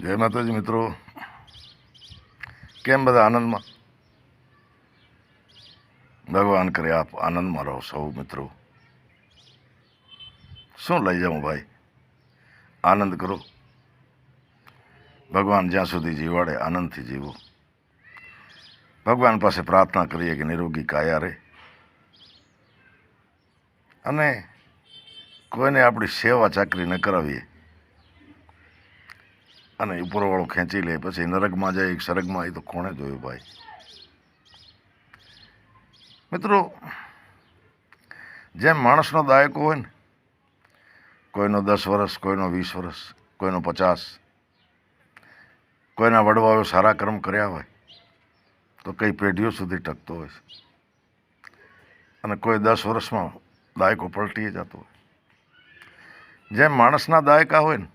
જય માતાજી મિત્રો. કેમ બધા આનંદમાં? ભગવાન કરે આપ આનંદમાં રહો સૌ મિત્રો. શું લઈ જાઉં ભાઈ? આનંદ કરો. ભગવાન જ્યાં સુધી જીવાડે આનંદથી જીવો. ભગવાન પાસે પ્રાર્થના કરીએ કે નિરોગી કાયા રહે. અને કોઈને આપણી સેવા ચાકરી ન કરાવીએ. અને ઉપરવાળો ખેંચી લે, પછી નરકમાં જાય, એક સરગમાં એ તો કોણે જોયું ભાઈ? મિત્રો, જેમ માણસનો દાયકો હોય ને, કોઈનો દસ વર્ષ, કોઈનો વીસ વર્ષ, કોઈનો પચાસ, કોઈના વડવાઓ સારા કર્મ કર્યા હોય, તો કઈ પેઢીઓ સુધી ટકતો હોય છે. અને કોઈ દસ વર્ષમાં દાયકો પલટી જતો હોય. જેમ માણસના દાયકા હોય ને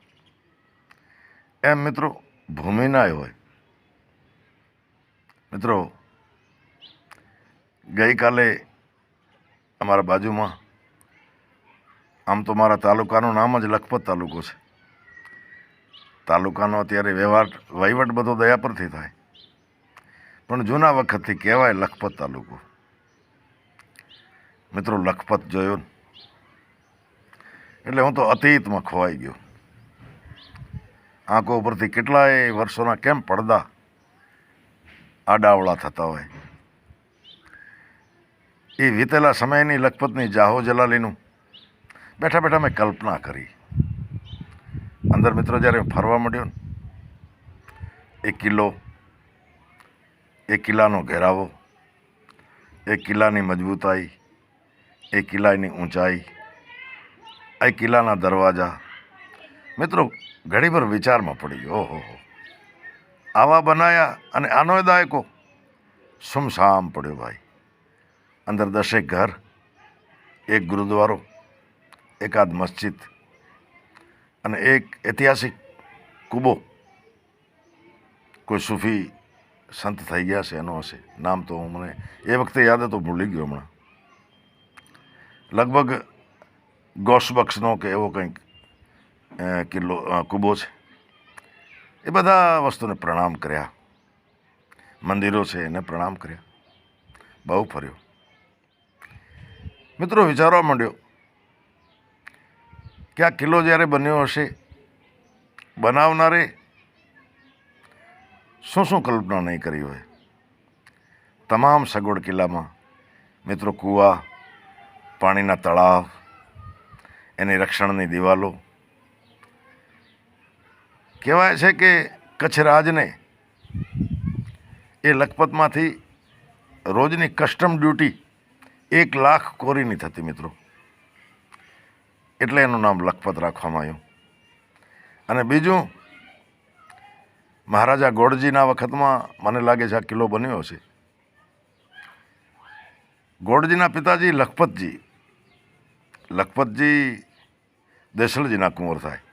એમ મિત્રો ભૂમિનાય હોય. મિત્રો, ગઈકાલે અમારા બાજુમાં, આમ તો મારા તાલુકાનું નામ જ લખપત તાલુકો છે. તાલુકાનો અત્યારે વ્યવહાર, વહીવટ બધો દયા પરથી થાય. પણ જૂના વખતથી કહેવાય લખપત તાલુકો. મિત્રો, લખપત જોયો એટલે હું તો અતીતમાં ખોવાઈ ગયો. આંખો ઉપરથી કેટલાય વર્ષોના કેમ પડદા આડાવળા થતા હોય? એ વીતેલા સમયની લખપતની જાહો જલાલીનું બેઠા બેઠા મેં કલ્પના કરી. અંદર મિત્રો, જ્યારે ફરવા મળ્યો ને, એ કિલ્લો, એ કિલ્લાનો ઘેરાવો, એ કિલ્લાની મજબૂતાઈ, એ કિલ્લાની ઊંચાઈ એ કિલ્લાના દરવાજા મિત્રો ઘડીભર વિચારમાં પડી ઓહો હો આવા બનાયા અને આનો દાયકો. સુમસામ પડ્યો ભાઈ. અંદર દસેક ઘર, એક ગુરુદ્વારો, એકાદ મસ્જિદ અને એક ઐતિહાસિક કૂબો. કોઈ સૂફી સંત થઈ ગયા છે એનો હશે. નામ તો હું મને એ વખતે યાદ હતો, ભૂલી ગયો હમણાં. લગભગ ગોસબક્સનો કે એવો કંઈક કિલ્લો કૂબો છે. એ બધા વસ્તુને પ્રણામ કર્યા. મંદિરો છે એને પ્રણામ કર્યા. બહુ ફર્યો. મિત્રો, વિચારવા માંડ્યો કે આ કિલ્લો જ્યારે બન્યો હશે, બનાવનારે શું શું કલ્પના નહીં કરી હોય? તમામ સગવડ કિલ્લામાં મિત્રો, કૂવા, પાણીના તળાવ, એની રક્ષણની દિવાલો કહેવાય છે કે કચ્છ રાજને એ લખપતમાંથી રોજની કસ્ટમ ડ્યુટી એક લાખ કોરીની થતી મિત્રો. એટલે એનું નામ લખપત રાખવામાં આવ્યું. અને બીજું, મહારાજા ગોળજીના વખતમાં મને લાગે છે આ કિલ્લો બન્યો છે ગોળજીના પિતાજી લખપતજી. લખપતજી દેસલજીના કુંવર થાય.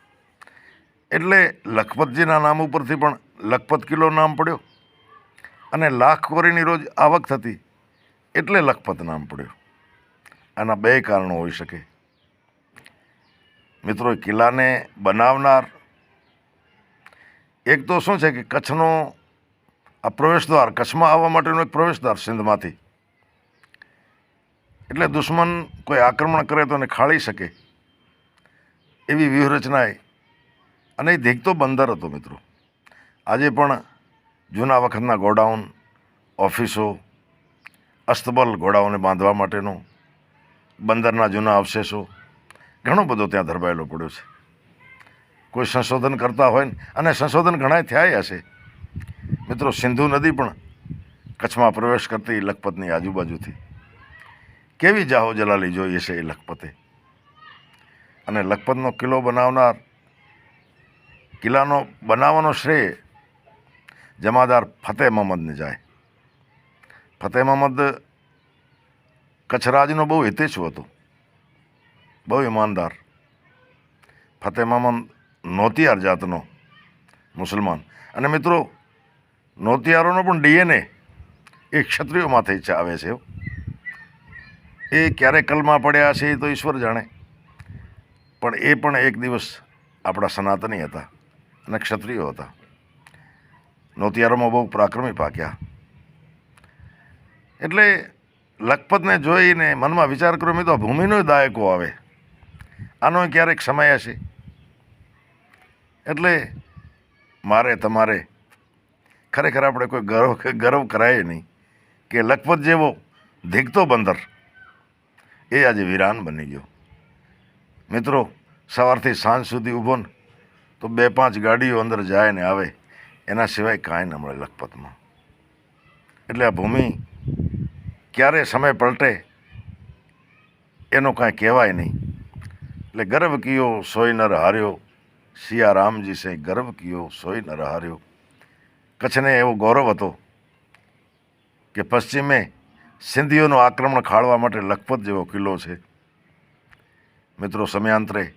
એટલે લખપતજીના નામ ઉપરથી પણ લખપત કિલ્લો નામ પડ્યો. અને લાખ કોરીની રોજ આવક થતી એટલે લખપત નામ પડ્યું. આના બે કારણો હોઈ શકે. મિત્રો કિલ્લાને બનાવનાર એક તો શું છે કે કચ્છનો આ પ્રવેશદ્વાર, કચ્છમાં આવવા માટેનો એક પ્રવેશદ્વાર સિંધમાંથી. એટલે દુશ્મન કોઈ આક્રમણ કરે તો એને ખાળી શકે. એવી વ્યૂહરચનાએ અને એ દેખતો બંદર હતો મિત્રો. આજે પણ જૂના વખતના ગોડાઉન, ઓફિસો, અસ્તબલ ઘોડાઓને બાંધવા માટેનો બંદરના જૂના અવશેષો, ઘણો બધો ત્યાં ધરબાયેલો પડ્યો છે. કોઈ સંશોધન કરતા હોય ને, અને સંશોધન ઘણાય થયા હશે. મિત્રો, સિંધુ નદી પણ કચ્છમાં પ્રવેશ કરતી લખપતની આજુબાજુથી. કેવી જાહો જલાલી જોઈએ છે એ લખપતે. અને લખપતનો કિલ્લો બનાવનાર કિલ્લાનો બનાવવાનો શ્રેય જમાદાર ફતેહ મહમ્મદને જાય. ફતેહ મહમ્મદ કચ્છરાજનો બહુ હિતેચ્છુ હતો. બહુ ઈમાનદાર. ફતેહ મહમ્મદ નોતિયાર જાતનો મુસલમાન. અને મિત્રો, નોતિયારોનો પણ ડીએનએ એ ક્ષત્રિયોમાંથી આવે છે એ ક્યારે કલમાં પડ્યા છે એ તો ઈશ્વર જાણે. પણ એ પણ એક દિવસ આપણા સનાતની હતા. અને ક્ષત્રિયો હતા નોતિયારોમાં બહુ પરાક્રમી પાક્યા. એટલે લખપતને જોઈને મનમાં વિચાર કર્યો, મેં તો ભૂમિનો દાયકો આવે. આનો ક્યારેક સમય હશે? એટલે મારે તમારે ખરેખર આપણે કોઈ ગર્વ ગર્વ કરાય નહીં કે લખપત જેવો ધીકતો બંદર એ આજે વિરાન બની ગયો. મિત્રો, સવારથી સાંજ સુધી ઊભો ને તો બે પાંચ ગાડીઓ અંદર જાય ને આવે, એના સિવાય કાંઈ ન મળે લખપતમાં. એટલે આ ભૂમિ ક્યારે સમય પલટે એનો કાંઈ કહેવાય નહીં. એટલે ગર્વ કિયો સોય નર હાર્યો સિયા રામજી સે ગર્વ કિયો સોય નર હાર્યો. કચ્છને એવો ગૌરવ હતો કે પશ્ચિમે સિંધીઓનું આક્રમણ ખાળવા માટે લખપત જેવો કિલ્લો છે. મિત્રો, સમયાંતરે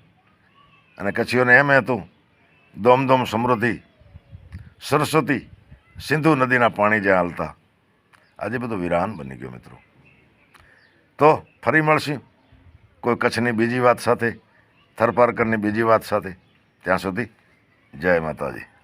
અને કચ્છીઓને એમ હતું દોમદોમ સમૃદ્ધિ, સરસ્વતી સિંધુ નદીના પાણી જ્યાં હાલતા. આજે બધું વિરાન બની ગયું મિત્રો. તો ફરી મળશું કોઈ કચ્છની બીજી વાત સાથે, થરપારકરની બીજી વાત સાથે. ત્યાં સુધી જય માતાજી.